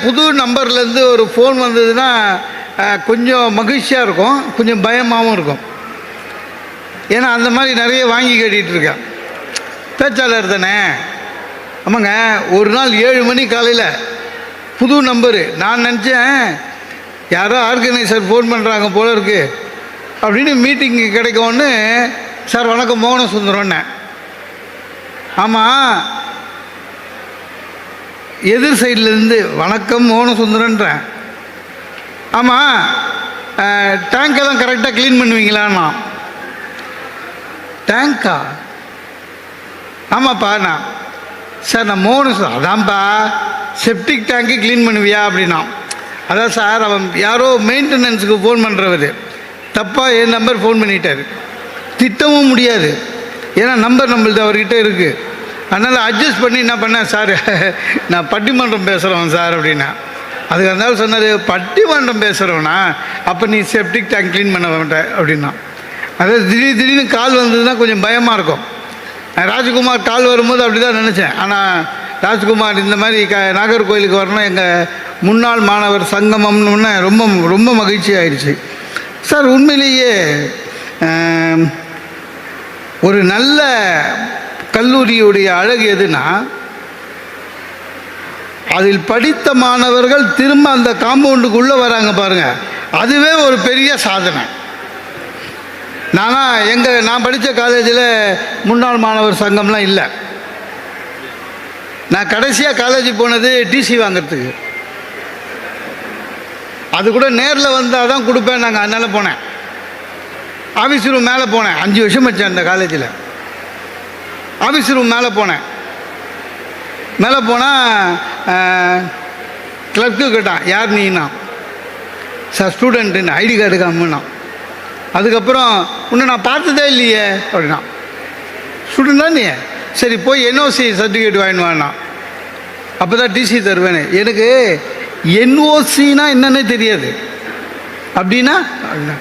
புது நம்பர்லேருந்து ஒரு ஃபோன் வந்ததுன்னா கொஞ்சம் மகிழ்ச்சியாக இருக்கும். கொஞ்சம் பயமாகவும் இருக்கும். ஏன்னா அந்த மாதிரி நிறைய வாங்கி கேட்டிகிட்ருக்கேன் இருக்கேன் பேச்சாளர் தானே? ஆமாங்க. ஒரு நாள் ஏழு மணி காலையில் புது நம்பரு. நான் நினச்சேன் யாரோ ஆர்கனைசர் ஃபோன் பண்ணுறாங்க போல இருக்கு. அப்படின்னு மீட்டிங் கிடைக்கும்னு சார் வணக்கம். மோகன சுந்தரம்னே ஆமாம் எதிர் சைட்லேருந்து வணக்கம் மோன சுந்தரன்றேன். ஆமாம் டேங்கெல்லாம் கரெக்டாக க்ளீன் பண்ணுவீங்களான்னா டேங்கா ஆமாப்பா நான் சார் நான் மோனு சார் அதான்ப்பா செப்டிக் டேங்க்கு க்ளீன் பண்ணுவியா? அப்படின்னா அதான் சார் அவன் யாரோ மெயின்டெனன்ஸுக்கு ஃபோன் பண்ணுறவர் தப்பாக என் நம்பர் ஃபோன் பண்ணிட்டார். திட்டவும் முடியாது. ஏன்னா நம்பர் நம்மள்து அவர்கிட்ட இருக்குது அதனால் அட்ஜஸ்ட் பண்ணி என்ன பண்ணேன் சார் நான் பட்டிமன்றம் பேசுகிறவன் சார் அப்படின்னா. அதுக்கு இருந்தாலும் சொன்னார் பட்டிமன்றம் பேசுகிறவனா அப்போ நீ செப்டிக் டேங்க் க்ளீன் பண்ண மாட்டேன் அப்படின்னா. அதாவது திடீர் திடீர்னு கால் வந்ததுன்னா கொஞ்சம் பயமாக இருக்கும். நான் ராஜ்குமார் கால் வரும்போது அப்படி தான் நினச்சேன். ஆனால் ராஜ்குமார் இந்த மாதிரி க நாகர்கோயிலுக்கு வரணும் எங்கள் முன்னாள் மாணவர் சங்கமம்னு ரொம்ப ரொம்ப மகிழ்ச்சி ஆயிடுச்சு சார் உண்மையிலேயே ஒரு நல்ல கல்லூரியுடைய அழகு எதுனா அதில் படித்த மாணவர்கள் திரும்ப அந்த காம்பவுண்டுக்குள்ளே வராங்க பாருங்க. அதுவே ஒரு பெரிய சாதனை. நானா எங்கள் நான் படித்த காலேஜில் முன்னாள் மாணவர் சங்கம்லாம் இல்லை. நான் கடைசியாக காலேஜ் போனது டிசி வாங்குறதுக்கு. அது கூட நேரில் வந்தால் தான் கொடுப்பேன் நாங்கள் அதனால போனேன். ஆஃபீஸ் ரூம் மேலே போனேன் அஞ்சு வருஷம் வச்சேன் அந்த காலேஜில் ஆஃபீஸ் ரூம் மேலே போனேன். மேலே போனால் கிளர்க்கு கேட்டான் யார் நீனா? சார் ஸ்டூடெண்ட்டுன்னு ஐடி கார்டு காமினா அதுக்கப்புறம் உன்னை நான் பார்த்ததே இல்லையே அப்படின்னா ஸ்டூடெண்ட் தான் நீ? சரி போய் என்ஓசி சர்டிஃபிகேட் வாங்கிட்டு வானா அப்போ தான் டிசி தருவேன்னு எனக்கு என்ஓசினா என்னன்னே தெரியாது. அப்படின்னா அப்படின்னா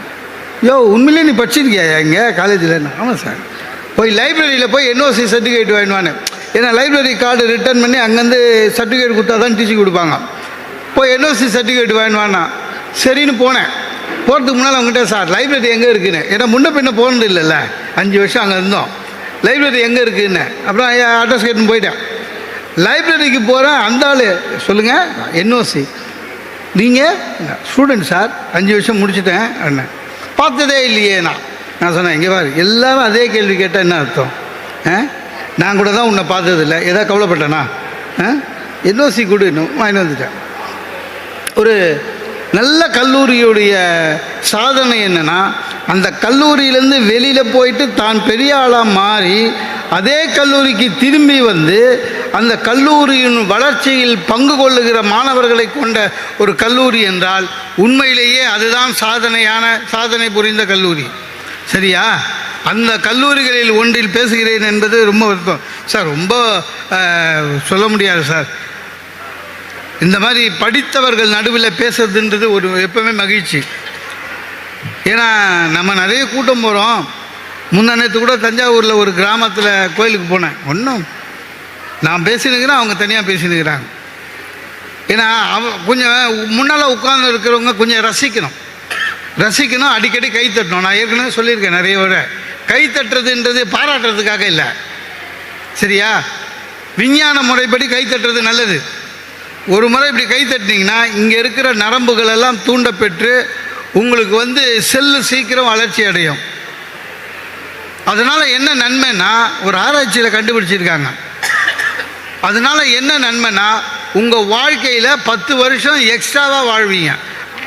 யோ உண்மையிலே நீ படிச்சிருக்கியா இங்கே காலேஜில் ஆமாம் சார். போய் லைப்ரரியில் போய் என்ஓசி சர்டிஃபிகேட் வாங்கினானு ஏன்னா லைப்ரரி கார்டு ரிட்டர்ன் பண்ணி அங்கேருந்து சர்டிஃபிகேட் கொடுத்தா தான் டிசி கொடுப்பாங்க. போய் என்ஓசி சர்டிஃபிகேட் வாங்கினானா சரின்னு போனேன். போகிறதுக்கு முன்னால் அவங்ககிட்ட சார் லைப்ரரி எங்கே இருக்குன்னு? ஏன்னா முன்ன பின்ன போனது இல்லைல்ல. அஞ்சு வருஷம் அங்கே இருந்தோம். லைப்ரரி எங்கே இருக்குன்னு? அப்புறம் அட்ரஸ் கேட்டுன்னு போயிட்டேன். லைப்ரரிக்கு போகிறேன் அந்த ஆள் சொல்லுங்கள் என்ஓசி நீங்கள் ஸ்டூடெண்ட் சார் அஞ்சு வருஷம் முடிச்சுட்டேன். என்ன பார்த்ததே இல்லையே நான். நான் சொன்னேன் இங்கே பாரு எல்லாரும் அதே கேள்வி கேட்டால் என்ன அர்த்தம்? ஆ? நான் கூட தான் உன்னை பார்த்ததில்ல. ஏதாவது கவலைப்பட்டேனா? ஆ? என்ஓசி கொடு இன்னும் வாங்கிட்டு வந்துட்டேன். ஒரு நல்ல கல்லூரியுடைய சாதனை என்னென்னா அந்த கல்லூரியிலேருந்து வெளியில் போயிட்டு தான் பெரிய ஆளாக மாறி அதே கல்லூரிக்கு திரும்பி வந்து அந்த கல்லூரியின் வளர்ச்சியில் பங்கு கொள்ளுகிற மாணவர்களை கொண்ட ஒரு கல்லூரி என்றால் உண்மையிலேயே அதுதான் சாதனையான சாதனை புரிந்த கல்லூரி. சரியா? அந்த கல்லூரிகளில் ஒன்றில் பேசுகிறேன் என்பது ரொம்ப வருத்தம் சார் ரொம்ப சொல்ல முடியாது சார். இந்த மாதிரி படித்தவர்கள் நடுவில் பேசுறதுன்றது ஒரு எப்பவுமே மகிழ்ச்சி. ஏன்னா நம்ம நிறைய கூட்டம் போகிறோம் முந்தானத்து கூட தஞ்சாவூரில் ஒரு கிராமத்தில் கோயிலுக்கு போனேன். ஒன்றும் நான் பேசினுக்கிறேன் அவங்க தனியாக பேசினுக்கிறாங்க. ஏன்னா அவ கொஞ்சம் முன்னால் உட்கார்ந்து இருக்கிறவங்க கொஞ்சம் ரசிக்கணும். ரசிக்கணும் அடிக்கடி கை தட்டணும். நான் ஏற்கனவே சொல்லியிருக்கேன் நிறைய விட கை தட்டுறதுன்றது பாராட்டுறதுக்காக இல்லை. சரியா? விஞ்ஞான முறைப்படி கை தட்டுறது நல்லது. ஒரு முறை இப்படி கை தட்டினீங்கன்னா இங்கே இருக்கிற நரம்புகள் எல்லாம் தூண்டப்பெற்று உங்களுக்கு வந்து செல்லு சீக்கிரம் வளர்ச்சி அடையும். அதனால் என்ன நன்மைன்னா ஒரு ஆராய்ச்சியில் கண்டுபிடிச்சிருக்காங்க. அதனால என்ன நன்மைன்னா உங்கள் வாழ்க்கையில் பத்து வருஷம் எக்ஸ்ட்ராவாக வாழ்வீங்க.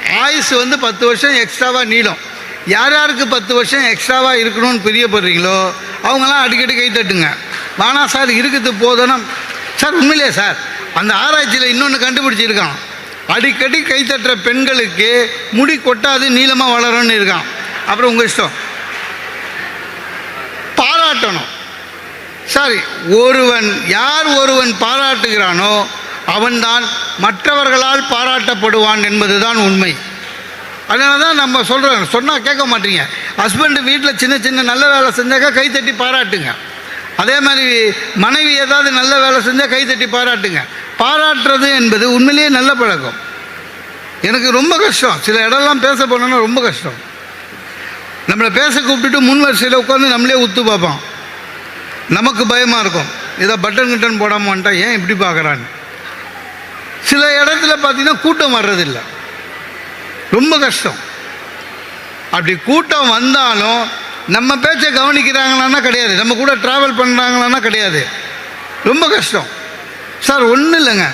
ஆயுஸ் வந்து பத்து வருஷம் எக்ஸ்ட்ராவாக நீளும். யார் யாருக்கு பத்து வருஷம் எக்ஸ்ட்ராவாக இருக்கணும்னு பிரியப்படுறீங்களோ அவங்களாம் அடிக்கடி கை தட்டுங்க. வானா சார் இருக்குது போதும்னா சார் உண்மையிலே சார் அந்த ஆராய்ச்சியில் இன்னொன்று கண்டுபிடிச்சிருக்கான். அடிக்கடி கை தட்டுற பெண்களுக்கு முடி கொட்டாது நீளமாக வளரும்னு இருக்கான். அப்புறம் உங்கள் இஷ்டம். பாராட்டணும். சாரி ஒருவன் யார் ஒருவன் பாராட்டுகிறானோ அவன்தான் மற்றவர்களால் பாராட்டப்படுவான் என்பதுதான் உண்மை. அதனால தான் நம்ம சொல்கிறோம் சொன்னால் கேட்க மாட்டீங்க. ஹஸ்பண்டு வீட்டில் சின்ன சின்ன நல்ல வேலை செஞ்சாக்கா கைத்தட்டி பாராட்டுங்க. அதே மாதிரி மனைவி ஏதாவது நல்ல வேலை செஞ்சால் கைத்தட்டி பாராட்டுங்க. பாராட்டுறது என்பது உண்மையிலேயே நல்ல பழக்கம். எனக்கு ரொம்ப கஷ்டம். சில இடம்லாம் பேச போனோன்னா ரொம்ப கஷ்டம். நம்மளை பேச கூப்பிட்டுட்டு முன் வரிசையில் உட்காந்து நம்மளே உத்து பார்ப்போம் நமக்கு பயமாக இருக்கும். ஏதோ பட்டன் கிட்டன் போடாமல் ஏன் இப்படி பார்க்குறான்னு? சில இடத்துல பார்த்திங்கன்னா கூட்டம் வர்றதில்லை. ரொம்ப கஷ்டம். அப்படி கூட்டம் வந்தாலும் நம்ம பேச்சை கவனிக்கிறாங்களான்னா கிடையாது. நம்ம கூட ட்ராவல் பண்ணுறாங்களான்னா கிடையாது. ரொம்ப கஷ்டம். சார் ஒன்றும் இல்லைங்க.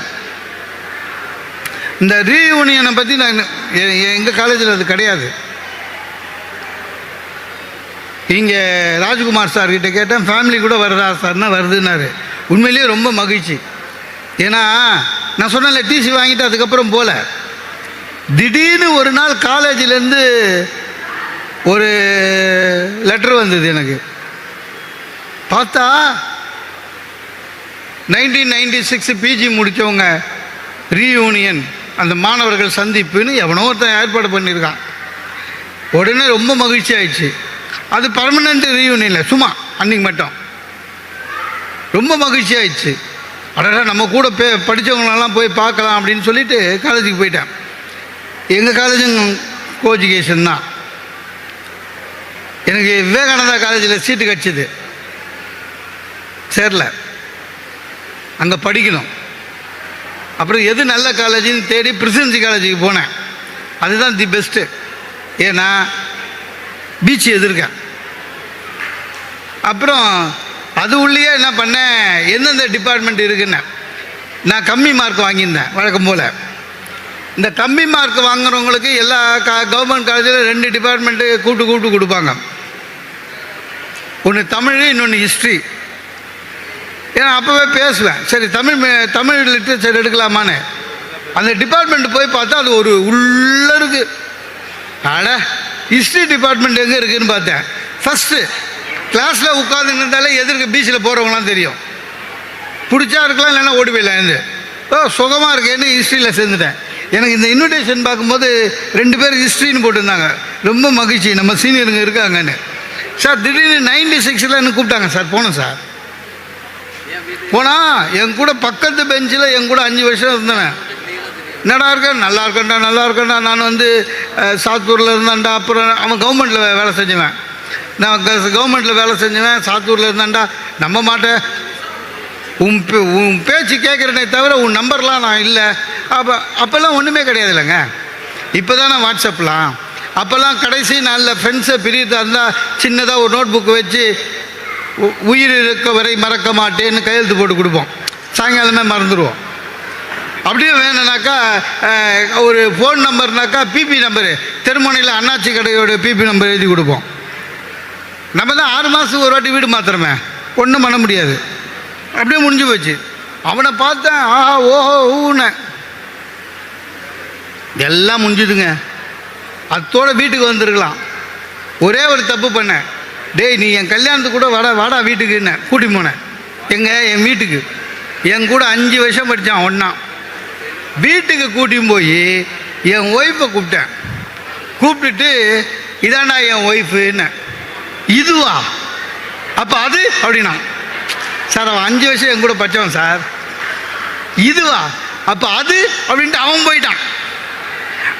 இந்த ரீயூனியனை பற்றி நான் எங்கள் காலேஜில் அது கிடையாது. இங்கே ராஜ்குமார் சார் கிட்ட கேட்டேன் ஃபேமிலி கூட வருதா சார்னா வருதுன்னாரு. உண்மையிலேயே ரொம்ப மகிழ்ச்சி. ஏன்னா நான் சொன்னேன்ல டிசி வாங்கிட்டு அதுக்கப்புறம் போகல திடீர்னு ஒரு நாள் காலேஜிலேருந்து ஒரு லெட்டர் வந்தது எனக்கு. பார்த்தா நைன்டீன் நைன்டி சிக்ஸ் பிஜி முடித்தவங்க ரீயூனியன் அந்த மாணவர்கள் சந்திப்புன்னு எவனோ ஒருத்தன் ஏற்பாடு பண்ணியிருக்கான். உடனே ரொம்ப மகிழ்ச்சி ஆயிடுச்சு. அது பர்மனெண்ட் ரீயூனியன் இல்லை சும்மா அன்னைக்கு மட்டும். ரொம்ப மகிழ்ச்சி ஆயிடுச்சு. அடடா நம்ம கூட பே படித்தவங்களெல்லாம் போய் பார்க்கலாம் அப்படின்னு சொல்லிட்டு காலேஜுக்கு போயிட்டேன். எங்கள் காலேஜும் கோஎஜுகேஷன் தான். எனக்கு விவேகானந்தா காலேஜில் சீட்டு கிடச்சிது. சேரல. அங்கே படிக்கணும். அப்புறம் எது நல்ல காலேஜின்னு தேடி பிரசிடென்சி காலேஜுக்கு போனேன். அதுதான் தி பெஸ்ட்டு ஏன்னா பீச் எதிர்க்கேன். அப்புறம் அது உள்ளேயே என்ன பண்ணேன்? எந்தெந்த டிபார்ட்மெண்ட் இருக்குன்னு நான் கம்மி மார்க் வாங்கியிருந்தேன் வழக்கம் போல். இந்த கம்மி மார்க் வாங்குறவங்களுக்கு எல்லா க கவர்மெண்ட் காலேஜில் ரெண்டு டிபார்ட்மெண்ட்டு கூட்டு கூட்டு கொடுப்பாங்க. ஒன்று தமிழ் இன்னொன்று ஹிஸ்ட்ரி ஏன்னா அப்போவே பேசுவேன். சரி தமிழ் மே- தமிழ் லிட்ரேச்சர் எடுக்கலாமான்னு. அந்த டிபார்ட்மெண்ட் போய் பார்த்தா அது ஒரு உள்ள இருக்கு. அட ஹிஸ்ட்ரி டிபார்ட்மெண்ட் எங்கே இருக்குன்னு பார்த்தேன். ஃபஸ்ட்டு கிளாஸில் உட்காந்துருந்தாலே எதிர்க்க பீச்சில் போகிறவங்களாம் தெரியும். பிடிச்சா இருக்கலாம் இல்லைன்னா ஓடி போயிடலாம் இருந்து ஓ சுகமாக இருக்கேன்னு ஹிஸ்ட்ரியில் சேர்ந்துட்டேன். எனக்கு இந்த இன்விடேஷன் பார்க்கும்போது ரெண்டு பேர் ஹிஸ்ட்ரின்னு போட்டிருந்தாங்க. ரொம்ப மகிழ்ச்சி. நம்ம சீனியருங்க இருக்காங்கன்னு. சார் திடீர்னு நைன்டி சிக்ஸில் என்ன கூப்பிட்டாங்க. சார் போனோம் சார். போனால் என் கூட பக்கத்து பெஞ்சில் என் கூட அஞ்சு வருஷம் இருந்தவன். என்னடா இருக்கேன்? நல்லா இருக்கேன்டா நல்லா இருக்கேன்டா. நான் வந்து அஹ், சாத்தூரில் இருந்தான்டா. அப்புறம் அவன் கவர்மெண்ட்டில் வேலை செஞ்சுவேன். நான் கவர்மெண்ட்டில் வேலை செஞ்சவன் சாத்தூரில் இருந்தாண்டா நம்ப மாட்டேன். உன் பே- உன் பேச்சு கேட்குறனே தவிர உன் நம்பர்லாம் நான் இல்லை. அப்போ அப்போல்லாம் ஒன்றுமே கிடையாது இல்லைங்க. இப்போ தானே வாட்ஸ்அப்லாம். அப்போல்லாம் கடைசி நாளில் ஃப்ரெண்ட்ஸை பிரியதாக இருந்தால் சின்னதாக ஒரு நோட் புக் வச்சு உ- உயிர் இருக்க வரை மறக்க மாட்டேன்னு கையெழுத்து போட்டு கொடுப்போம். சாயங்காலமே மறந்துடுவோம் அப்படியே வேணும்னாக்கா ஒரு ஃபோன் நம்பர்னாக்கா பிபி நம்பரு தெருமனையில் அண்ணாச்சி கடையோட பிபி நம்பர் எழுதி கொடுப்போம். நம்ம தான் ஆறு மாதத்துக்கு ஒரு வாட்டி வீடு மாத்திரமே ஒன்றும் பண்ண முடியாது. அப்படியே முடிஞ்சு போச்சு. அவனை பார்த்தேன் ஆஹா ஓஹோ ஊன எல்லாம் முடிஞ்சுதுங்க. அத்தோட வீட்டுக்கு வந்திருக்கலாம். ஒரே ஒரு தப்பு பண்ணேன் டேய் நீ என் கல்யாணத்துக்கு கூட வாடா வாடா வீட்டுக்குன்னு கூட்டி போனேன் எங்கே என் வீட்டுக்கு. என் கூட அஞ்சு வருஷம் படித்தான் ஒன்றா வீட்டுக்கு கூட்டியும் போய் என் ஒய்ஃபை கூப்பிட்டேன். கூப்பிட்டுட்டு இதாண்டா என் ஒய்ஃபுன்னு இதுவா? அப்போ அது அப்படின்னா சார் அவன் அஞ்சு வருஷம் என் கூட படித்தவன் சார். இதுவா? அப்போ அது அப்படின்ட்டு அவன் போயிட்டான்.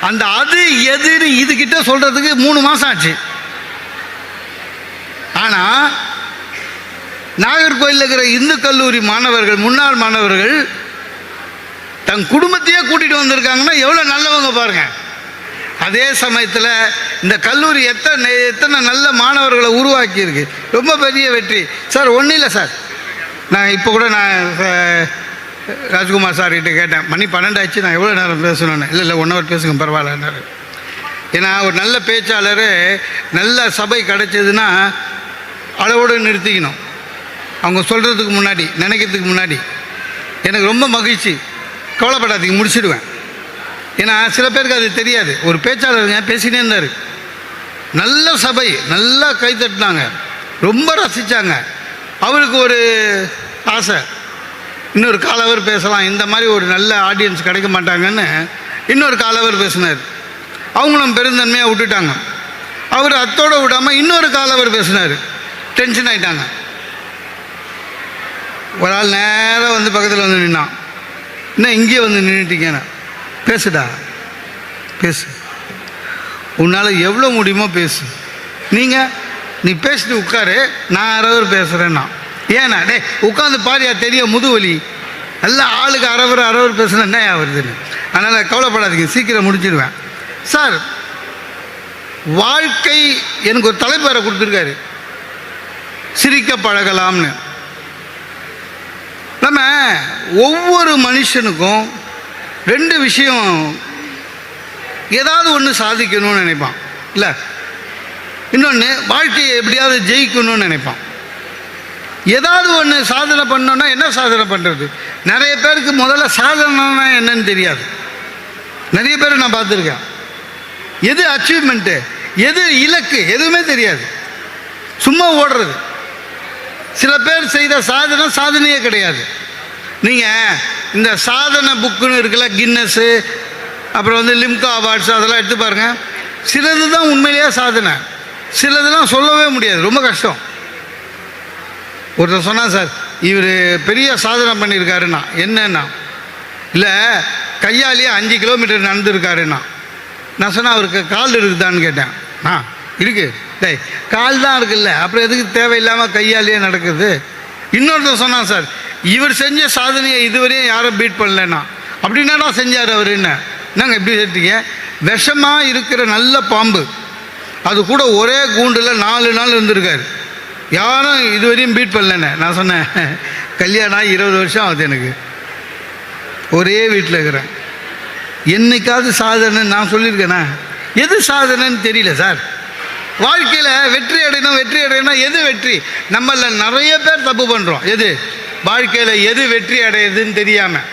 அந்த அது எதுன்னு இதுகிட்ட சொல்கிறதுக்கு மூணு மாதம் ஆச்சு. ஆனால் நாகர்கோயிலில் இருக்கிற இந்து கல்லூரி மாணவர்கள் முன்னாள் மாணவர்கள் தன் குடும்பத்தையே கூட்டிகிட்டு வந்திருக்காங்கன்னா எவ்வளோ நல்லவங்க பாருங்கள் அதே சமயத்தில் இந்த கல்லூரி எத்தனை எத்தனை நல்ல மாணவர்களை உருவாக்கியிருக்கு? ரொம்ப பெரிய வெற்றி. சார் ஒன்றும் இல்லை சார். நான் இப்போ கூட நான் ராஜ்குமார் சார்கிட்ட கேட்டேன் மணி பன்னெண்டாச்சு நான் எவ்வளோ நேரம் பேசணும்னு? இல்லை இல்லை ஒன் ஹவர் பேசுங்க பரவாயில்லன்னாரு ஏன்னா ஒரு நல்ல பேச்சாளர் நல்ல சபை கிடைச்சதுன்னா அளவோடு நிறுத்திக்கணும். அவங்க சொல்கிறதுக்கு முன்னாடி நினைக்கிறதுக்கு முன்னாடி. எனக்கு ரொம்ப மகிழ்ச்சி. கவலைப்படாதீங்க முடிச்சிடுவேன். ஏன்னா சில பேருக்கு அது தெரியாது. ஒரு பேச்சாளருங்க பேசினே இருந்தார்? நல்ல சபை நல்லா கை தட்டினாங்க. ரொம்ப ரசித்தாங்க அவருக்கு ஒரு ஆசை. இன்னொரு காலவர் பேசலாம். இந்த மாதிரி ஒரு நல்ல ஆடியன்ஸ் கிடைக்க மாட்டாங்கன்னு இன்னொரு காலவர் பேசினார். அவங்களும் பெருந்தன்மையாக விட்டுட்டாங்க. அவர் அத்தோடு விடாமல் இன்னொரு காலவர் பேசினார். டென்ஷன் ஆகிட்டாங்க ஒரு ஆள் நேராக வந்து பக்கத்தில் வந்து நின்னான். என்ன இங்கேயே வந்து நின்றுட்டீங்கண்ணா பேசுடா. பேசு. உன்னால் எவ்வளோ முடியுமோ பேசு. நீங்கள் நீ பேசிட்டு உட்காரு நான் அரவர் பேசுகிறேன்னா ஏண்ணா டேய் உட்காந்து பாரியா தெரிய முதுவலி நல்லா ஆளுக்கு அரவர் அறவர் பேசுனா என்ன வருதுன்னு அதனால் கவலைப்படாதீங்க சீக்கிரம் முடிச்சிடுவேன் சார் வாழ்க்கை எனக்கு ஒரு தலைப்பேரை கொடுத்துருக்காரு. சிரிக்க பழகலாம்னு. நம்ம ஒவ்வொரு மனுஷனுக்கும் ரெண்டு விஷயம் ஏதாவது ஒன்று சாதிக்கணும்னு நினைப்பான். இல்லை? இன்னொன்று வாழ்க்கையை எப்படியாவது ஜெயிக்கணும்னு நினைப்பான். ஏதாவது ஒன்று சாதனை பண்ணோன்னா என்ன சாதனை பண்ணுறது நிறைய பேருக்கு முதல்ல சாதனைனா என்னன்னு தெரியாது. நிறைய பேர் நான் பார்த்துருக்கேன். எது அச்சீவ்மெண்ட்டு எது இலக்கு எதுவுமே தெரியாது. சும்மா ஓடுறது. சில பேர் செய்த சாதனை சாதனையே கிடையாது. நீங்கள் இந்த சாதனை புக்குன்னு இருக்குல்ல கின்னஸு அப்புறம் வந்து லிம்கா அவார்ட்ஸ் அதெல்லாம் எடுத்து பாருங்கள் சிலது தான் உண்மையிலேயே சாதனை. சிலதெல்லாம் சொல்லவே முடியாது. ரொம்ப கஷ்டம். ஒருத்தர் சொன்னான் சார் இவர் பெரிய சாதனை பண்ணியிருக்காருண்ணா என்னன்னா இல்லை கையாலேயே அஞ்சு கிலோமீட்டர் நடந்துருக்காருண்ணா நான் சொன்னேன் அவருக்கு கால் இருக்குதான்னு கேட்டேன். ஆ இருக்குது டேய் கால் தான் இருக்குல்ல. அப்புறம் எதுக்கு தேவையில்லாமல் கையாலேயே நடக்குது? இன்னொருத்தர் சொன்னான் சார் இவர் செஞ்ச சாதனையை இதுவரையும் யாரும் பீட் பண்ணலன்னா அப்படின்னா செஞ்சார் அவர் என்ன? என்னங்க எப்படி கேட்டீங்க விஷமாக இருக்கிற நல்ல பாம்பு. அது கூட ஒரே கூண்டில் நாலு நாள் இருந்திருக்காரு. யாரும் இதுவரையும் பீட் பண்ணலண்ணே. நான் சொன்னேன் கல்யாணம் ஆகி இருபது வருஷம் ஆகுது எனக்கு. ஒரே வீட்டில் இருக்கிறேன். என்னைக்காவது சாதனை நான் சொல்லியிருக்கேனா? எது சாதனைன்னு தெரியல சார். வாழ்க்கையில் வெற்றி அடையணும் வெற்றி அடையணும் எது வெற்றி? நம்மளில் நிறைய பேர் தப்பு பண்ணுறோம் எது? வாழ்க்கையில் எது வெற்றி அடையுதுன்னு தெரியாமல்